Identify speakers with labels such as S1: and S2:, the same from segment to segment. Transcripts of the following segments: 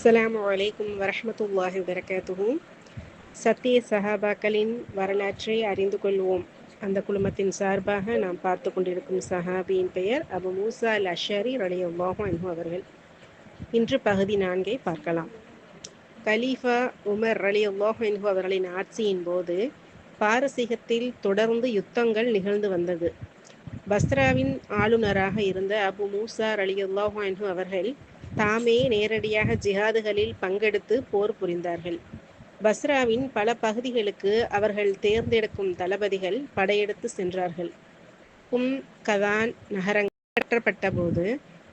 S1: அஸ்ஸலாமு அலைக்கும் வரமத்துல்லாஹி வரகாத்துவும் சத்திய சஹாபாக்களின் வரலாற்றை அறிந்து கொள்வோம். அந்த குழுமத்தின் சார்பாக நாம் பார்த்து கொண்டிருக்கும் சஹாபியின் பெயர் அபு மூசா அல் அஷரி ரலியல்லாஹு அன்ஹு அவர்கள். இன்று பகுதி நான்கை பார்க்கலாம். கலீஃபா உமர் ரலியல்லாஹு அன்ஹு அவர்களின் ஆட்சியின் போது பாரசீகத்தில் தொடர்ந்து யுத்தங்கள் நிகழ்ந்து வந்தது. பஸ்ராவின் ஆளுநராக இருந்த அபு மூசா ரலியல்லாஹு அன்ஹு அவர்கள் தாமே நேரடியாக ஜிஹாதுகளில் பங்கெடுத்து போர் புரிந்தார்கள். பஸ்ராவின் பல பகுதிகளுக்கு அவர்கள் தேர்ந்தெடுக்கும் தளபதிகள் படையெடுத்து சென்றார்கள். கும் கதான் நகரங்கற்றப்பட்ட போது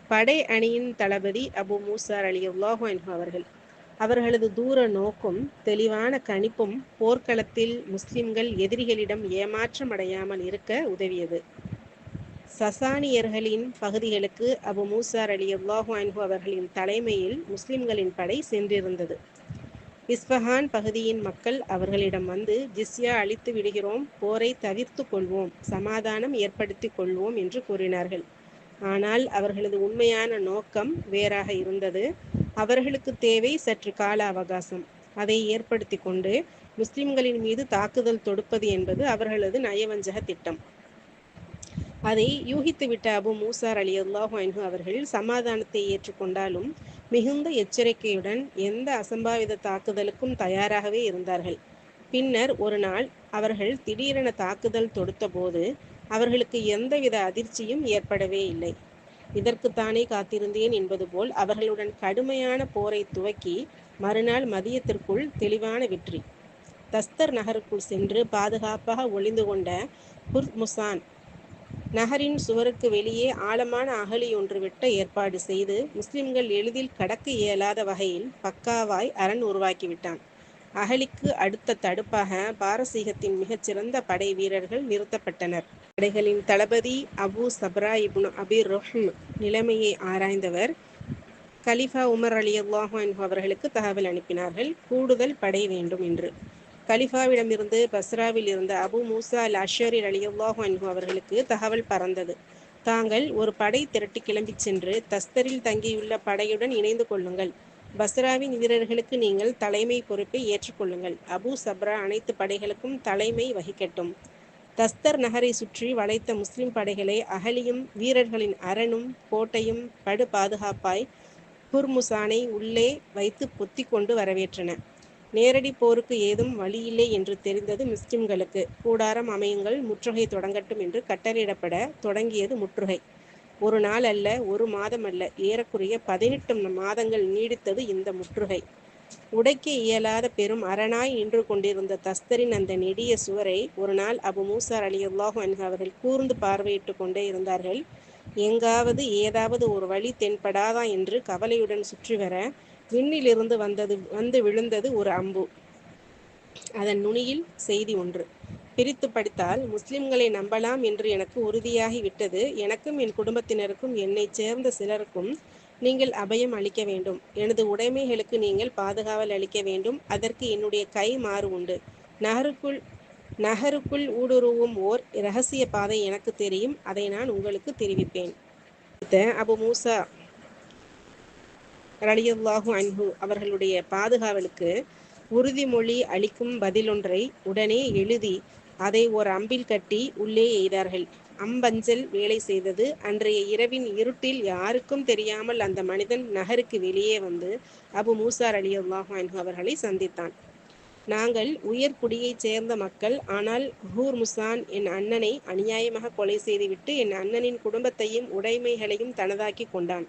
S1: படை அணியின் தளபதி அபு மூசார் அலி அல்லாஹு அவர்கள் அவர்களது தூர நோக்கும் தெளிவான கணிப்பும் போர்க்களத்தில் முஸ்லிம்கள் எதிரிகளிடம் ஏமாற்றம் அடையாமல் இருக்க உதவியது. சசானியர்களின் பகுதிகளுக்கு அபு மூசார் அலி அல்லாஹு அன்ஹு அவர்களின் தலைமையில் முஸ்லிம்களின் படை சென்றிருந்தது. இஸ்பஹான் பகுதியின் மக்கள் அவர்களிடம் வந்து ஜிஸ்யா அழித்து விடுகிறோம் போரை தவிர்த்து கொள்வோம் சமாதானம் ஏற்படுத்தி கொள்வோம் என்று கூறினார்கள். ஆனால் அவர்களது உண்மையான நோக்கம் வேறாக இருந்தது. அவர்களுக்கு தேவை சற்று கால அவகாசம். அதை ஏற்படுத்தி கொண்டு முஸ்லிம்களின் மீது தாக்குதல் தொடுப்பது என்பது அவர்களது நயவஞ்சக திட்டம். அதை யூகித்துவிட்ட அபு மூசார் அலி அல்லாஹு அன்ஹு அவர்கள் சமாதானத்தை ஏற்றுக்கொண்டாலும் மிகுந்த எச்சரிக்கையுடன் எந்த அசம்பாவித தாக்குதலுக்கும் தயாராகவே இருந்தார்கள். பின்னர் ஒரு நாள் அவர்கள் திடீரென தாக்குதல் தொடுத்தபோது அவர்களுக்கு எந்தவித அதிர்ச்சியும் ஏற்படவே இல்லை. இதற்குத்தானே காத்திருந்தேன் என்பது போல் அவர்களுடன் கடுமையான போரை துவக்கி மறுநாள் மதியத்திற்குள் தெளிவான வெற்றி. தஸ்தர் நகருக்குள் சென்று பாதுகாப்பாக ஒளிந்து கொண்ட ஹுர்முசான் நகரின் சுவருக்கு வெளியே ஆழமான அகழி ஒன்று வெட்ட ஏற்பாடு செய்து முஸ்லிம்கள் எளிதில் கடக்க இயலாத வகையில் பக்காவாய் அரண் உருவாக்கிவிட்டான். அகழிக்கு அடுத்த தடுப்பாக பாரசீகத்தின் மிகச்சிறந்த படை வீரர்கள் நிறுத்தப்பட்டனர். படைகளின் தளபதி அபு சப்ரா இப்னு அபிர் ரொஹ்ம் நிலைமையை ஆராய்ந்தவர் கலிஃபா உமர் அலி அல்லாஹு அவர்களுக்கு தகவல் அனுப்பினார்கள். கூடுதல் படை வேண்டும் என்று. கலிஃபாவிடமிருந்து பஸ்ராவில் இருந்த அபு மூசா அல் அஷரி அலியுல்லாஹு அன்ஹு அவர்களுக்கு தகவல் பறந்தது. தாங்கள் ஒரு படை திரட்டி கிளம்பிச் சென்று தஸ்தரில் தங்கியுள்ள படையுடன் இணைந்து கொள்ளுங்கள். பஸ்ராவின் வீரர்களுக்கு நீங்கள் தலைமை பொறுப்பை ஏற்றுக்கொள்ளுங்கள் அபு சப்ரா அனைத்து படைகளுக்கும் தலைமை வகிக்கட்டும் தஸ்தர் நகரை சுற்றி வளைத்த முஸ்லிம் படைகளை அகலியும் வீரர்களின் அரணும் கோட்டையும் படு பாதுகாப்பாய் குர்முசானை உள்ளே வைத்து பொத்தி கொண்டு வரவேற்றன. நேரடி போருக்கு ஏதும் வழியில்லை என்று தெரிந்தது முஸ்லிம்களுக்கு. கூடாரம் அமையுங்கள் முற்றுகை தொடங்கட்டும் என்று கட்டளையிடப்பட தொடங்கியது முற்றுகை. ஒரு நாள் அல்ல ஒரு மாதம் அல்ல ஏறக்குறைய பதினெட்டு மாதங்கள் நீடித்தது இந்த முற்றுகை. உடைக்க இயலாத பெரும் அரணாய் நின்று கொண்டிருந்த தஸ்தரின் அந்த நெடிய சுவரை ஒரு நாள் அபு மூசார் அலி அல்லாஹு அவர்கள் கூர்ந்து பார்வையிட்டு கொண்டே இருந்தார்கள். எங்காவது ஏதாவது ஒரு வழி தென்படாதா என்று கவலையுடன் சுற்றி வர விண்ணிலிருந்து வந்தது வந்து விழுந்தது ஒரு அம்பு. அதன் நுனியில் செய்தி ஒன்று. பிரித்து படித்தால் முஸ்லிம்களை நம்பலாம் என்று எனக்கு உறுதியாகி விட்டது. எனக்கும் என் குடும்பத்தினருக்கும் என்னை சேர்ந்த சிலருக்கும் நீங்கள் அபயம் அளிக்க வேண்டும். எனது உடைமைகளுக்கு நீங்கள் பாதுகாவல் அளிக்க வேண்டும். அதற்கு என்னுடைய கை மாறு உண்டு. நகருக்குள் நகருக்குள் ஊடுருவும் ஓர் இரகசிய பாதை எனக்கு தெரியும். அதை நான் உங்களுக்கு தெரிவிப்பேன். அபு மூசா ரலியுல்லாஹு அன்ஹு அவர்களுடைய பாதுகாவலுக்கு உறுதிமொழி அளிக்கும் பதிலொன்றை உடனே எழுதி அதை ஒரு அம்பில் கட்டி உள்ளே எய்தார்கள். அம்பஞ்சல் வேலை செய்தது. அன்றைய இரவின் இருட்டில் யாருக்கும் தெரியாமல் அந்த மனிதன் நகருக்கு வெளியே வந்து அபு மூசார் அலி அல்லாஹு அன்ஹு அவர்களை சந்தித்தான். நாங்கள் உயர் குடியைச் சேர்ந்த மக்கள். ஆனால் ஹூர் முசான் என் அண்ணனை அநியாயமாக கொலை செய்துவிட்டு என் அண்ணனின் குடும்பத்தையும் உடைமைகளையும் தனதாக்கி கொண்டான்.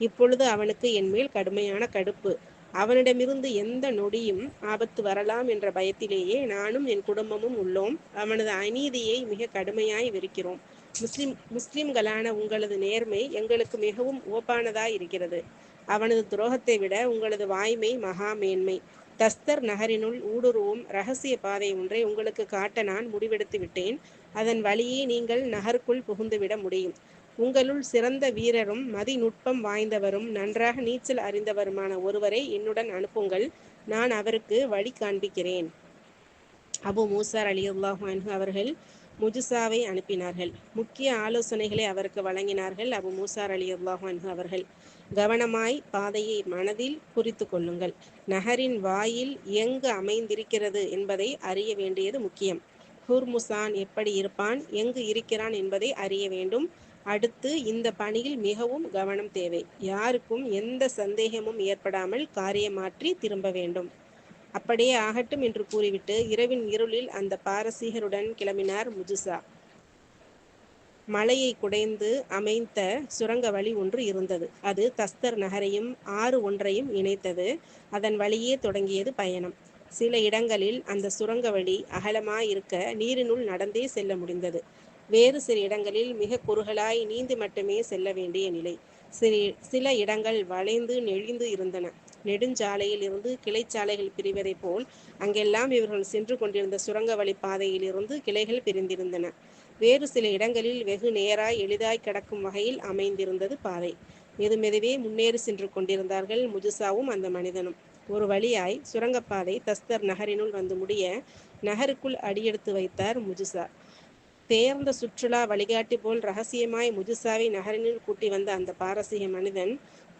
S1: இப்பொழுது அவனுக்கு என் மேல் கடுமையான கடுப்பு. அவனிடமிருந்து எந்த நொடியும் ஆபத்து வரலாம் என்ற பயத்திலேயே நானும் என் குடும்பமும் உள்ளோம். அவனது அநீதியை மிக கடுமையாய் வெறுக்கிறோம். முஸ்லிம் முஸ்லிம்களான உங்களது நேர்மை எங்களுக்கு மிகவும் ஓப்பானதாய் இருக்கிறது. அவனது துரோகத்தை விட உங்களது வாய்மை மகா மேன்மை. தஸ்தர் நகரினுள் ஊடுருவும் ரகசிய பாதை ஒன்றை உங்களுக்கு காட்ட நான் முடிவெடுத்து விட்டேன் அதன் வழியே நீங்கள் நகருக்குள் புகுந்துவிட முடியும். உங்களுள் சிறந்த வீரரும் மதிநுட்பம் வாய்ந்தவரும் நன்றாக நீச்சல் அறிந்தவருமான ஒருவரை என்னுடன் அனுப்புங்கள். நான் அவருக்கு வழி காண்பிக்கிறேன். அபு மூசார் அலி அல்லாஹு அவர்கள் முஜுசாவை அனுப்பினார்கள். முக்கிய ஆலோசனைகளை அவருக்கு வழங்கினார்கள் அபு மூசார் அலி அல்லாஹு அவர்கள். கவனமாய் பாதையை மனதில் குறித்து கொள்ளுங்கள். நகரின் வாயில் எங்கு அமைந்திருக்கிறது என்பதை அறிய வேண்டியது முக்கியம். ஹுர்முசான் எப்படி இருப்பான் எங்கு இருக்கிறான் என்பதை அறிய வேண்டும். அடுத்து இந்த பணியில் மிகவும் கவனம் தேவை. யாருக்கும் எந்த சந்தேகமும் ஏற்படாமல் காரியமாற்றி திரும்ப வேண்டும். அப்படியே ஆகட்டும் என்று கூறிவிட்டு இரவின் இருளில் அந்த பாரசீகருடன் கிளம்பினார் முஜுசா. மலையை குடைந்து அமைந்த சுரங்க வழி ஒன்று இருந்தது. அது தஸ்தர் நகரையும் ஆறு ஒன்றையும் இணைத்தது. அதன் வழியே தொடங்கியது பயணம். சில இடங்களில் அந்த சுரங்க வழி அகலமாயிருக்க நீரினுள் நடந்தே செல்ல முடிந்தது. வேறு சில இடங்களில் மிக குறுகலாய் நீந்து மட்டுமே செல்ல வேண்டிய நிலை. சிறு சில இடங்கள் வளைந்து நெழிந்து இருந்தன. நெடுஞ்சாலையில் இருந்து கிளைச்சாலைகள் பிரிவதைப் போல் அங்கெல்லாம் இவர்கள் சென்று கொண்டிருந்த சுரங்க வழி பாதையில் இருந்து கிளைகள் பிரிந்திருந்தன. வேறு சில இடங்களில் வெகு நேராய் எளிதாய் கிடக்கும் வகையில் அமைந்திருந்தது பாதை. மெதுமெதுவே முன்னேறி சென்று கொண்டிருந்தார்கள் முஜுசாவும் அந்த மனிதனும். ஒரு வழியாய் சுரங்கப்பாதை தஸ்தர் நகரினுள் வந்து முடிய நகருக்குள் அடியெடுத்து வைத்தார் முஜுசா. தேர்ந்த சுற்றுலா வழிகாட்டி போல் ரகசியமாய் முஜுசாவை நகரினுள் கூட்டி வந்த அந்த பாரசீக மனிதன்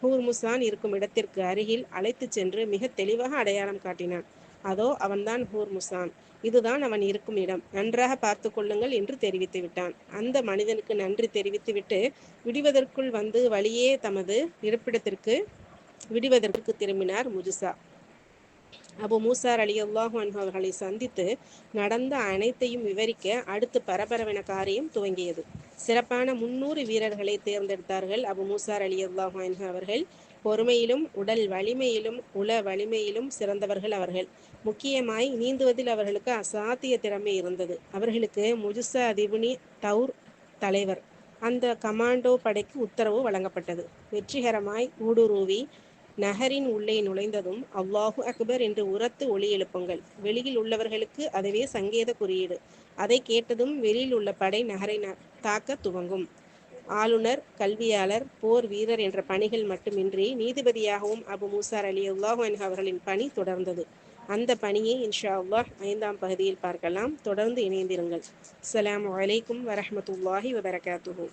S1: ஹூர்முசான் இருக்கும் இடத்திற்கு அருகில் அழைத்து சென்று மிக தெளிவாக அடையாளம் காட்டினான். அதோ அவன்தான் ஹூர்முசான் இதுதான் அவன் இருக்கும் இடம். நன்றாக பார்த்து கொள்ளுங்கள் என்று தெரிவித்து விட்டான். அந்த மனிதனுக்கு நன்றி தெரிவித்துவிட்டு விடுவதற்குள் வந்து வழியே தமது இருப்பிடத்திற்கு விடுவதற்கு திரும்பினார் முஜுசா. அபு மூசார் அலி அல்லாஹன் அவர்களை சந்தித்து நடந்த அனைத்தையும் விவரிக்க அடுத்து பரபரவென காரியம் துவங்கியது. சிறப்பான முன்னூறு வீரர்களை தேர்ந்தெடுத்தார்கள் அபு மூசார் அலி அல்லாஹன் அவர்கள். பொறுமையிலும் உடல் வலிமையிலும் உள வலிமையிலும் சிறந்தவர்கள் அவர்கள். முக்கியமாய் நீந்துவதில் அவர்களுக்கு அசாத்திய திறமை இருந்தது. அவர்களுக்கு முஜுசா அதிபுனி தௌர் தலைவர். அந்த கமாண்டோ படைக்கு உத்தரவு வழங்கப்பட்டது. வெற்றிகரமாய் ஊடுருவி நகரின் உள்ளே நுழைந்ததும் அவ்வாஹு அக்பர் என்று உரத்து ஒளி எழுப்புங்கள். வெளியில் உள்ளவர்களுக்கு அதுவே சங்கேத குறியீடு. அதை கேட்டதும் வெளியில் உள்ள படை நகரை தாக்க துவங்கும். ஆளுநர் கல்வியாளர் போர் வீரர் என்ற பணிகள் மட்டுமின்றி நீதிபதியாகவும் அபு மூசார் அலி அல்லாஹு அவர்களின் பணி தொடர்ந்தது. அந்த பணியை இன்ஷா அல்லாஹ் ஐந்தாம் பகுதியில் பார்க்கலாம். தொடர்ந்து இணைந்திருங்கள். அலாம் வலைக்கும் வரமத்துல்லாஹி வபரகாத்துஹூ.